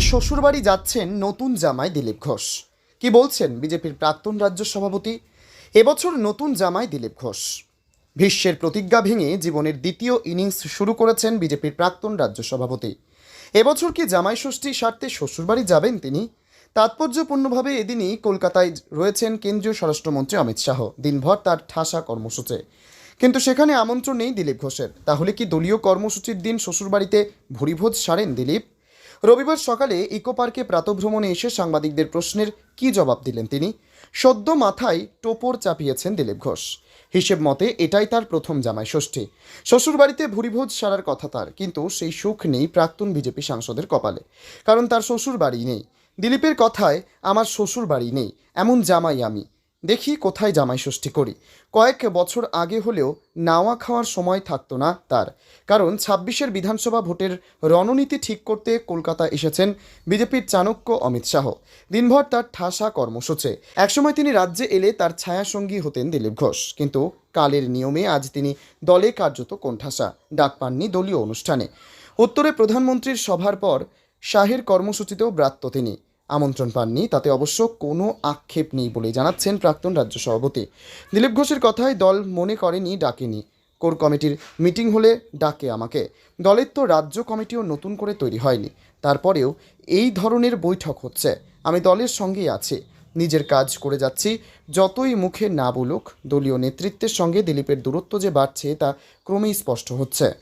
শ্বশুরবাড়ি যাচ্ছেন নতুন জামাই দিলীপ ঘোষ। কি বলছেন বিজেপির প্রাক্তন রাজ্য সভাপতি? এবছর নতুন জামাই দিলীপ ঘোষ। বিশ্বের প্রতিজ্ঞা ভেঙে জীবনের দ্বিতীয় ইনিংস শুরু করেছেন বিজেপির প্রাক্তন রাজ্য সভাপতি। এবছর কি জামাই ষষ্ঠী স্বার্থে শ্বশুরবাড়ি যাবেন তিনি? তাৎপর্যপূর্ণভাবে এদিনই কলকাতায় রয়েছেন কেন্দ্রীয় স্বরাষ্ট্রমন্ত্রী অমিত শাহ। দিনভর তার ঠাসা কর্মসূচি। কিন্তু সেখানে আমন্ত্রণ নেই দিলীপ ঘোষের। তাহলে কি দলীয় কর্মসূচির দিন শ্বশুরবাড়িতে ভুরিভোজ সারেন দিলীপ? রবিবার সকালে ইকো পার্কে প্রাতভ্রমণে এসে সাংবাদিকদের প্রশ্নের কী জবাব দিলেন তিনি? সদ্য মাথায় টোপর চাপিয়েছেন দিলীপ ঘোষ। হিসেব মতে এটাই তার প্রথম জামাই ষষ্ঠী। শ্বশুরবাড়িতে ভুরিভোজ সারার কথা তার, কিন্তু সেই সুখ নেই প্রাক্তন বিজেপি সাংসদের কপালে। কারণ তার শ্বশুর বাড়ি নেই। দিলীপের কথায়, আমার শ্বশুর বাড়ি নেই, এমন জামাই আমি। দেখি কোথায় জামাই ষষ্ঠী করি। কয়েক বছর আগে হলেও নাওয়া খাওয়ার সময় থাকতো না তার। কারণ ছাব্বিশের বিধানসভা ভোটের রণনীতি ঠিক করতে কলকাতা এসেছেন বিজেপির চাণক্য অমিত শাহ। দিনভর তার ঠাসা কর্মসূচে। একসময় তিনি রাজ্যে এলে তার ছায়াসঙ্গী হতেন দিলীপ ঘোষ। কিন্তু কালের নিয়মে আজ তিনি দলে কার্যত কোণঠাসা, ডাক পাননি দলীয় অনুষ্ঠানে। উত্তরে প্রধানমন্ত্রীর সভার পর শাহের কর্মসূচিতেও ব্রাত্য তিনি। আমন্ত্রণ পাননি, তাতে অবশ্য কোনো আক্ষেপ নেই বলে জানাচ্ছেন প্রাক্তন রাজ্য সভাপতি। দিলীপ ঘোষের কথায় দল মনে করেনি, ডাকেনি। কোর কমিটির মিটিং হলে ডাকে আমাকে। দলের তো রাজ্য কমিটিও নতুন করে তৈরি হয়নি। তারপরেও এই ধরনের বৈঠক হচ্ছে। আমি দলের সঙ্গেই আছি। নিজের কাজ করে যাচ্ছি। যতই মুখে না বলুক, দলীয় নেতৃত্বের সঙ্গে দিলীপের দূরত্ব যে বাড়ছে, তা ক্রমেই স্পষ্ট হচ্ছে।